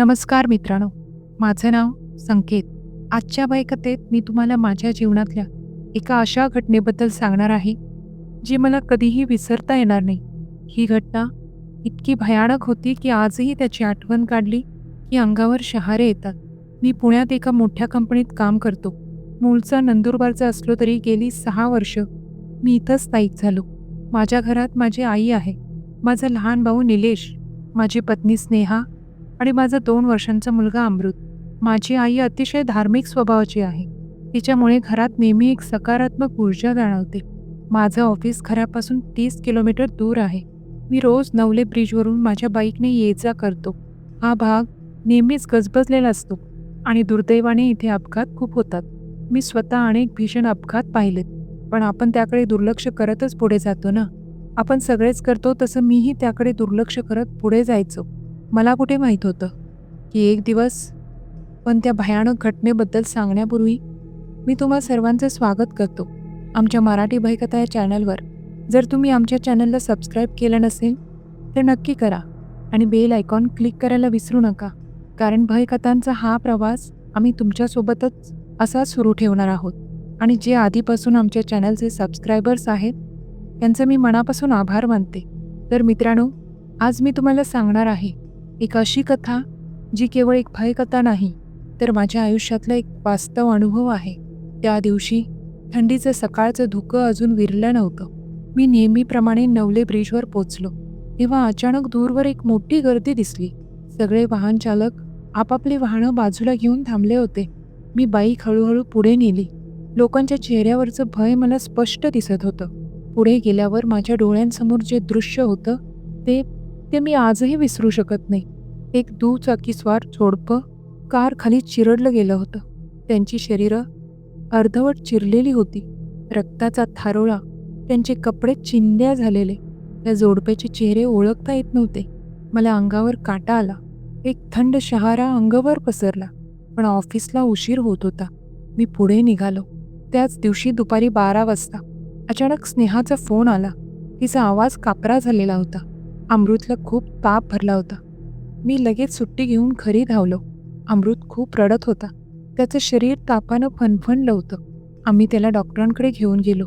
नमस्कार मित्रांनो. माझं नाव संकेत. आजच्या बायकतेत मी तुम्हाला माझ्या जीवनातल्या एका अशा घटनेबद्दल सांगणार आहे जी मला कधीही विसरता येणार नाही. ही घटना इतकी भयानक होती की आजही त्याची आठवण काढली की अंगावर शहारे येतात. मी पुण्यात एका मोठ्या कंपनीत काम करतो. मूळचा नंदुरबारचा असलो तरी गेली सहा वर्ष मी इथंच स्थायिक झालो. माझ्या घरात माझी आई आहे. माझा लहान भाऊ निलेश माझी पत्नी स्नेहा आणि माझा दोन वर्षांचा मुलगा अमृत. माझी आई अतिशय धार्मिक स्वभावाची आहे. तिच्यामुळे घरात नेहमी एक सकारात्मक ऊर्जा जाणवते. माझं ऑफिस घरापासून तीस किलोमीटर दूर आहे. मी रोज नवले ब्रिजवरून माझ्या बाईकने ये जा करतो. हा भाग नेहमीच गजबजलेला असतो आणि दुर्दैवाने इथे अपघात खूप होतात. मी स्वतः अनेक भीषण अपघात पाहिलेत पण आपण त्याकडे दुर्लक्ष करतच पुढे जातो ना? आपण सगळेच करतो तसं मीही त्याकडे दुर्लक्ष करत पुढे जायचो. मला कुठे माहीत होतं? की एक दिवस पण त्या भयानक घटनेबद्दल सांगण्यापूर्वी मी तुम्हा सर्वांचं स्वागत करतो. आमच्या मराठी भयकथा या चॅनलवर. जर तुम्ही आमच्या चॅनलला सबस्क्राईब केलं नसेल तर नक्की करा आणि बेल आयकॉन क्लिक करायला विसरू नका. कारण भयकथांचा हा प्रवास आम्ही तुमच्यासोबतच असा सुरू ठेवणार आहोत. आणि जे आधीपासून आमच्या चॅनलचे सबस्क्रायबर्स आहेत त्यांचं मी मनापासून आभार मानते. तर मित्रांनो आज मी तुम्हाला सांगणार आहे एक अशी कथा जी केवळ एक भयकथा नाही तर माझ्या आयुष्यातला एक वास्तव अनुभव आहे. त्या दिवशी थंडीचं सकाळचं धुकं अजून विरलं नव्हतं. मी नेहमीप्रमाणे नवले ब्रिजवर पोचलो. तेव्हा अचानक दूरवर एक मोठी गर्दी दिसली. सगळे वाहन चालक आपापली वाहनं बाजूला घेऊन थांबले होते. मी बाईक हळूहळू पुढे नेली. लोकांच्या चेहऱ्यावरचं भय मला स्पष्ट दिसत होतं. पुढे गेल्यावर माझ्या डोळ्यांसमोर जे दृश्य होतं ते ते मी आजही विसरू शकत नाही. एक दुचाकीस्वार जोडपं कार खाली चिरडलं गेलं होतं. त्यांची शरीरं अर्धवट चिरलेली होती. रक्ताचा थारोळा त्यांचे कपडे चिंध्या झालेले. त्या जोडप्याचे चेहरे ओळखता येत नव्हते. मला अंगावर काटा आला. एक थंड शहारा अंगावर पसरला. पण ऑफिसला उशीर होत होता. मी पुढे निघालो. त्याच दिवशी दुपारी बारा वाजता. अचानक स्नेहाचा फोन आला. तिचा आवाज कापरा झालेला होता. अमृतला खूप ताप भरला होता. मी लगेच सुट्टी घेऊन घरी धावलो. अमृत खूप रडत होता. त्याचं शरीर तापानं फणफणलं होतं. आम्ही त्याला डॉक्टरांकडे घेऊन गेलो.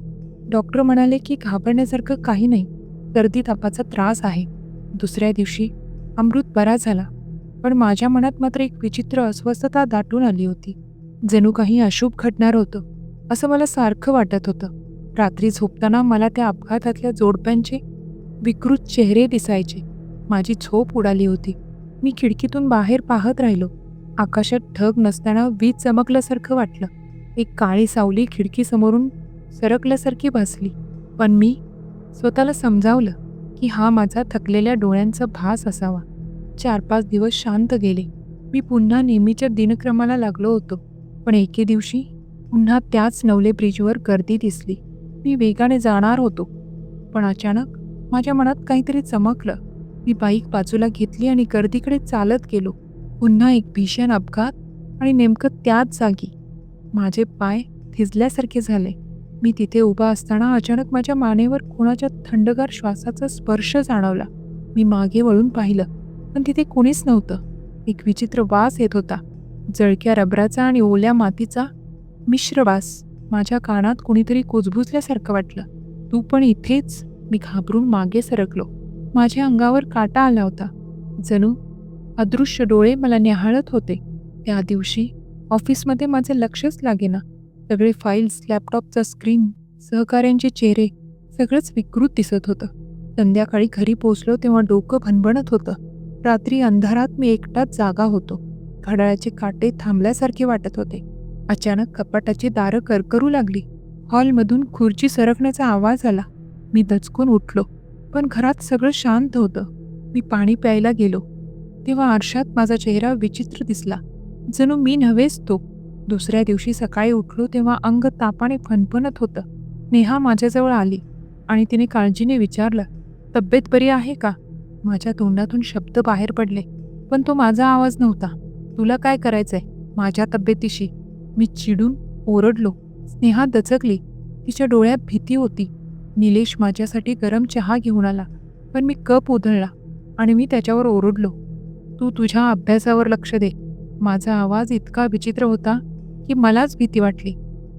डॉक्टर म्हणाले की घाबरण्यासारखं काही नाही. सर्दी तापाचा त्रास आहे. दुसऱ्या दिवशी अमृत बरा झाला. पण माझ्या मनात मात्र एक विचित्र अस्वस्थता दाटून आली होती. जणू काही अशुभ घडणार होतं असं मला सारखं वाटत होतं. रात्री झोपताना मला त्या अपघातातल्या जोडप्यांचे विकृत चेहरे दिसायचे. माझी झोप उडाली होती. मी खिडकीतून बाहेर पाहत राहिलो. आकाशात ढग नसताना वीज चमकल्यासारखं वाटलं. एक काळी सावली खिडकीसमोरून सरकल्यासारखी भासली. पण मी स्वतःला समजावलं की हा माझा थकलेल्या डोळ्यांचा भास असावा. चार पाच दिवस शांत गेले. मी पुन्हा नेहमीच्या दिनक्रमाला लागलो होतो. पण एके दिवशी पुन्हा त्याच नवले ब्रिजवर गर्दी दिसली. मी वेगाने जाणार होतो. पण अचानक माझ्या मनात काहीतरी चमकलं. मी बाईक बाजूला घेतली आणि गर्दीकडे चालत गेलो. पुन्हा एक भीषण अपघात आणि नेमकं त्याच जागी. माझे पाय थिजल्यासारखे झाले. मी तिथे उभा असताना अचानक माझ्या मानेवर कोणाच्या थंडगार श्वासाचा स्पर्श जाणवला. मी मागे वळून पाहिलं पण तिथे कोणीच नव्हतं. एक विचित्र वास येत होता. जळक्या रबराचा आणि ओल्या मातीचा मिश्र वास. माझ्या कानात कोणीतरी कुजबुजल्यासारखं वाटलं. तू पण इथेच? मी घाबरून मागे सरकलो. माझ्या अंगावर काटा आला होता. जणू अदृश्य डोळे मला न्याहाळत होते. त्या दिवशी ऑफिसमध्ये माझे लक्षच लागेना. सगळे फाईल्स लॅपटॉपचा स्क्रीन सहकाऱ्यांचे चेहरे सगळंच विकृत दिसत होतं. संध्याकाळी घरी पोचलो तेव्हा डोकं भणभणत होतं. रात्री अंधारात मी एकटाच जागा होतो. घड्याळाचे काटे थांबल्यासारखे वाटत होते. अचानक कपाटाची दारं करकरू लागली. हॉलमधून खुर्ची सरकण्याचा आवाज आला. मी दचकून उठलो. पण घरात सगळं शांत होतं. मी पाणी प्यायला गेलो. तेव्हा आरशात माझा चेहरा विचित्र दिसला. जणू मी नव्हेच तो. दुसऱ्या दिवशी सकाळी उठलो तेव्हा अंग तापाने फणफणत होतं. नेहा माझ्याजवळ आली आणि तिने काळजीने विचारलं तब्येत बरी आहे का? माझ्या तोंडातून शब्द बाहेर पडले पण तो माझा आवाज नव्हता. तुला काय करायचंय? माझ्या तब्येतीशी. मी चिडून ओरडलो. स्नेहा दचकली. तिच्या डोळ्यात भीती होती. निलेश माझ्यासाठी गरम चहा घेऊन आला पण मी कप उधळला आणि मी त्याच्यावर ओरडलो. तू तुझ्या अभ्यासावर लक्ष दे. माझा आवाज इतका विचित्र होता की मलाच भीती वाटली.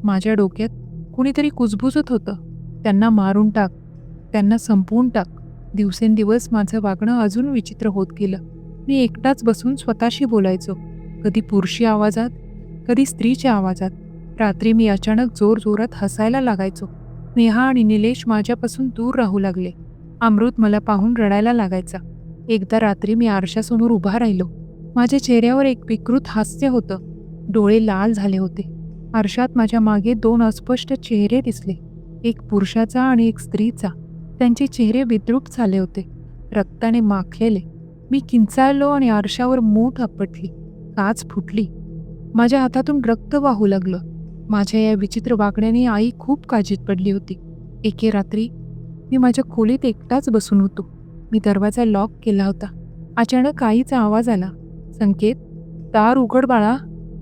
माझ्या डोक्यात कुणीतरी कुजबुजत होतं. त्यांना मारून टाक. त्यांना संपवून टाक. दिवसेंदिवस माझं वागणं अजून विचित्र होत गेलं. मी एकटाच बसून स्वतःशी बोलायचो. कधी पुरुषी आवाजात कधी स्त्रीच्या आवाजात. रात्री मी अचानक जोर जोरात हसायला लागायचो. नेहा आणि निलेश माझ्यापासून दूर राहू लागले. अमृत मला पाहून रडायला लागायचा. एकदा रात्री मी आरशासमोर उभा राहिलो. माझ्या चेहऱ्यावर एक विकृत हास्य होतं. डोळे लाल झाले होते. आरशात माझ्या मागे दोन अस्पष्ट चेहरे दिसले. एक पुरुषाचा आणि एक स्त्रीचा. त्यांचे चेहरे विद्रूप झाले होते. रक्ताने माखलेले. मी किंचाळलो आणि आरशावर मूठ आपटली. काच फुटली. माझ्या हातातून रक्त वाहू लागलं. माझ्या या विचित्र वागण्याने आई खूप काळजीत पडली होती. एके रात्री मी माझ्या खोलीत एकटाच बसून होतो. मी दरवाजा लॉक केला होता. अचानक आईचा आवाज आला. संकेत दार उघड बाळा.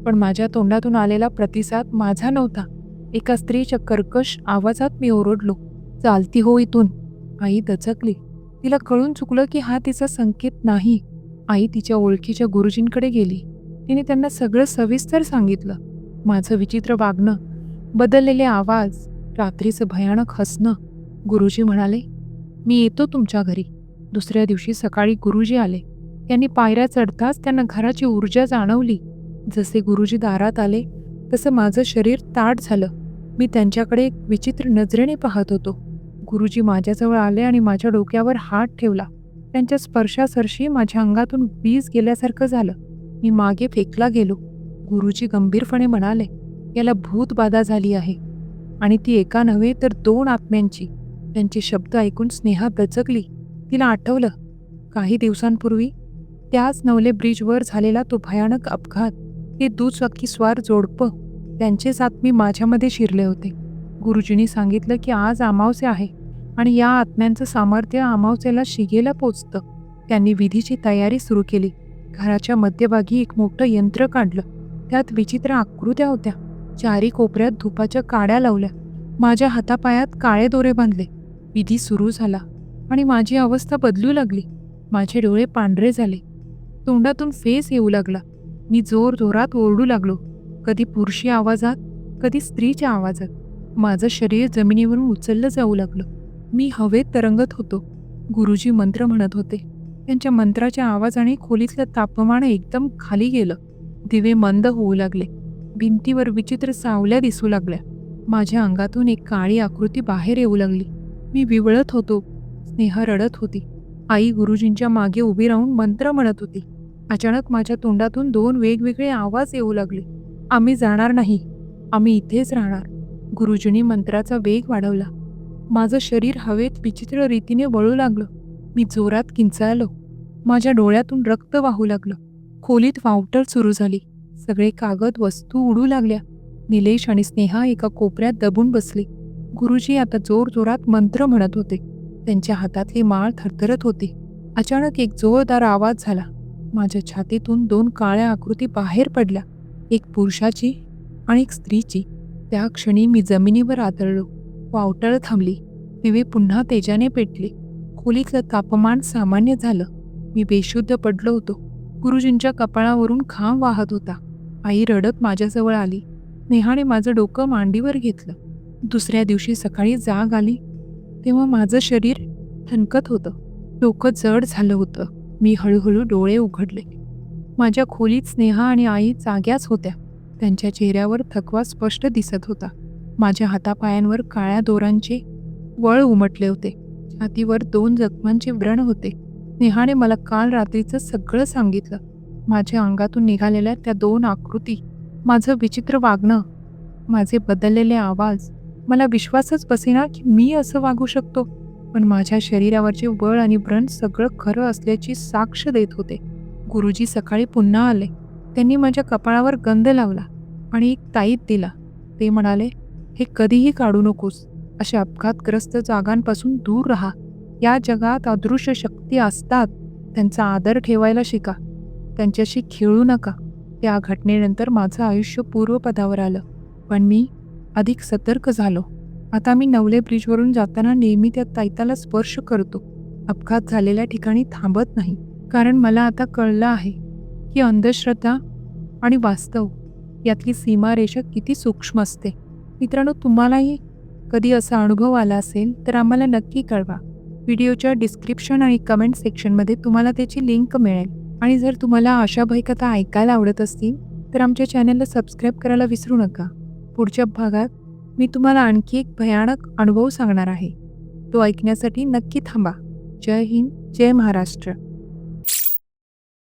पण माझ्या तोंडातून आलेला प्रतिसाद माझा नव्हता. एका स्त्रीच्या कर्कश आवाजात मी ओरडलो. चालती हो इथून. आई दचकली. तिला कळून चुकलं की हा तिचा संकेत नाही. आई तिच्या ओळखीच्या गुरुजींकडे गेली. तिने त्यांना सगळं सविस्तर सांगितलं. माझं विचित्र वागणं बदललेले आवाज रात्रीचं भयानक हसणं. गुरुजी म्हणाले मी येतो तुमच्या घरी. दुसऱ्या दिवशी सकाळी गुरुजी आले. त्यांनी पायऱ्या चढताच त्यांना घराची ऊर्जा जाणवली. जसे गुरुजी दारात आले तसं माझं शरीर ताट झालं. मी त्यांच्याकडे एक विचित्र नजरेने पाहत होतो. गुरुजी माझ्याजवळ आले आणि माझ्या डोक्यावर हात ठेवला. त्यांच्या स्पर्शासरशी माझ्या अंगातून वीज गेल्यासारखं झालं. मी मागे फेकला गेलो. गुरुजी गंभीरपणे म्हणाले याला भूतबाधा झाली आहे. आणि ती एका नव्हे तर दोन आत्म्यांची. त्यांचे शब्द ऐकून स्नेहा गचकली तिला आठवलं काही दिवसांपूर्वी त्याच नवले ब्रिजवर झालेला तो भयानक अपघात. ते दुचाकी स्वार जोडपं. त्यांचेच आत्मी माझ्यामध्ये शिरले होते. गुरुजींनी सांगितलं की आज अमावस्या आहे आणि या आत्म्यांचं सामर्थ्य अमावसेला शिगेला पोचतं. त्यांनी विधीची तयारी सुरू केली. घराच्या मध्यभागी एक मोठं यंत्र काढलं. त्यात विचित्र आकृत्या होत्या. चारी कोपऱ्यात धुपाच्या काड्या लावल्या. माझ्या हातापायात काळे दोरे बांधले. विधी सुरू झाला आणि माझी अवस्था बदलू लागली. माझे डोळे पांढरे झाले. तोंडातून फेस येऊ लागला. मी जोर जोरात ओरडू लागलो. कधी पुरुषी आवाजात कधी स्त्रीच्या आवाजात. माझं शरीर जमिनीवरून उचललं जाऊ लागलं. मी हवेत तरंगत होतो. गुरुजी मंत्र म्हणत होते. त्यांच्या मंत्राच्या आवाजाने खोलीतलं तापमान एकदम खाली गेलं. दिवे मंद होऊ लागले. भिंतीवर विचित्र सावल्या दिसू लागल्या. माझ्या अंगातून एक काळी आकृती बाहेर येऊ लागली. मी विवळत होतो. स्नेहा रडत होती. आई गुरुजींच्या मागे उभी राहून मंत्र म्हणत होती. अचानक माझ्या तोंडातून दोन वेगवेगळे आवाज येऊ लागले. आम्ही जाणार नाही. आम्ही इथेच राहणार. गुरुजींनी मंत्राचा वेग वाढवला. माझं शरीर हवेत विचित्र रीतीने वळू लागलं. मी जोरात किंचाळलो. माझ्या डोळ्यातून रक्त वाहू लागलं. खोलीत वावटळ सुरू झाली. सगळे कागद वस्तू उडू लागल्या. निलेश आणि स्नेहा एका कोपऱ्यात दबून बसले. गुरुजी आता जोर जोरात मंत्र म्हणत होते. त्यांच्या हातातली माळ थरथरत होती. अचानक एक जोरदार आवाज झाला. माझ्या छातीतून दोन काळ्या आकृती बाहेर पडल्या. एक पुरुषाची आणि एक स्त्रीची. त्या क्षणी मी जमिनीवर आदळलो. वावटळ थांबली. दिवे पुन्हा तेजाने पेटले. खोलीतलं तापमान सामान्य झालं. मी बेशुद्ध पडलो होतो. गुरुजींच्या कपाळावरून खांब वाहत होता. आई रडत माझ्याजवळ आली. नेहाने माझं डोकं मांडीवर घेतलं. दुसऱ्या दिवशी सकाळी जाग आली. तेव्हा माझं शरीर ठणकत होतं. डोकं जड झालं होतं. मी हळूहळू डोळे उघडले. माझ्या खोलीत स्नेहा आणि आई जाग्याच होत्या. त्यांच्या चेहऱ्यावर थकवा स्पष्ट दिसत होता. माझ्या हातापायांवर काळ्या दोरांचे वळ उमटले होते. छातीवर दोन जखमांचे व्रण होते. नेहाने मला काल रात्रीचं सगळं सांगितलं. माझ्या अंगातून निघालेल्या त्या दोन आकृती माझं विचित्र वागणं माझे बदललेले आवाज मला विश्वासच बसेना की मी असं वागू शकतो. पण माझ्या शरीरावरचे बळ आणि व्रण सगळं खरं असल्याची साक्ष देत होते. गुरुजी सकाळी पुन्हा आले. त्यांनी माझ्या कपाळावर गंध लावला आणि एक ताईत दिला. ते म्हणाले हे कधीही काढू नकोस. अशा अपघातग्रस्त जागांपासून दूर राहा. या जगात अदृश्य शक्ती असतात. त्यांचा आदर ठेवायला शिका. त्यांच्याशी खेळू नका. त्या घटनेनंतर माझं आयुष्य पूर्वपदावर आलं. पण मी अधिक सतर्क झालो. आता मी नवले ब्रिजवरून जाताना नेहमी त्या तैताला स्पर्श करतो. अपघात झालेल्या ठिकाणी थांबत नाही. कारण मला आता कळलं आहे की अंधश्रद्धा आणि वास्तव यातली सीमारेषा किती सूक्ष्म असते. मित्रांनो तुम्हालाही कधी असा अनुभव आला असेल तर आम्हाला नक्की कळवा. व्हिडिओच्या डिस्क्रिप्शन आणि कमेंट सेक्शनमध्ये तुम्हाला त्याची लिंक मिळेल. आणि जर तुम्हाला अशा भयकथा ऐकायला आवडत असतील तर आमच्या चॅनलला सबस्क्राईब करायला विसरू नका. पुढच्या भागात मी तुम्हाला आणखी एक भयानक अनुभव सांगणार आहे. तो ऐकण्यासाठी नक्की थांबा. जय हिंद जय महाराष्ट्र.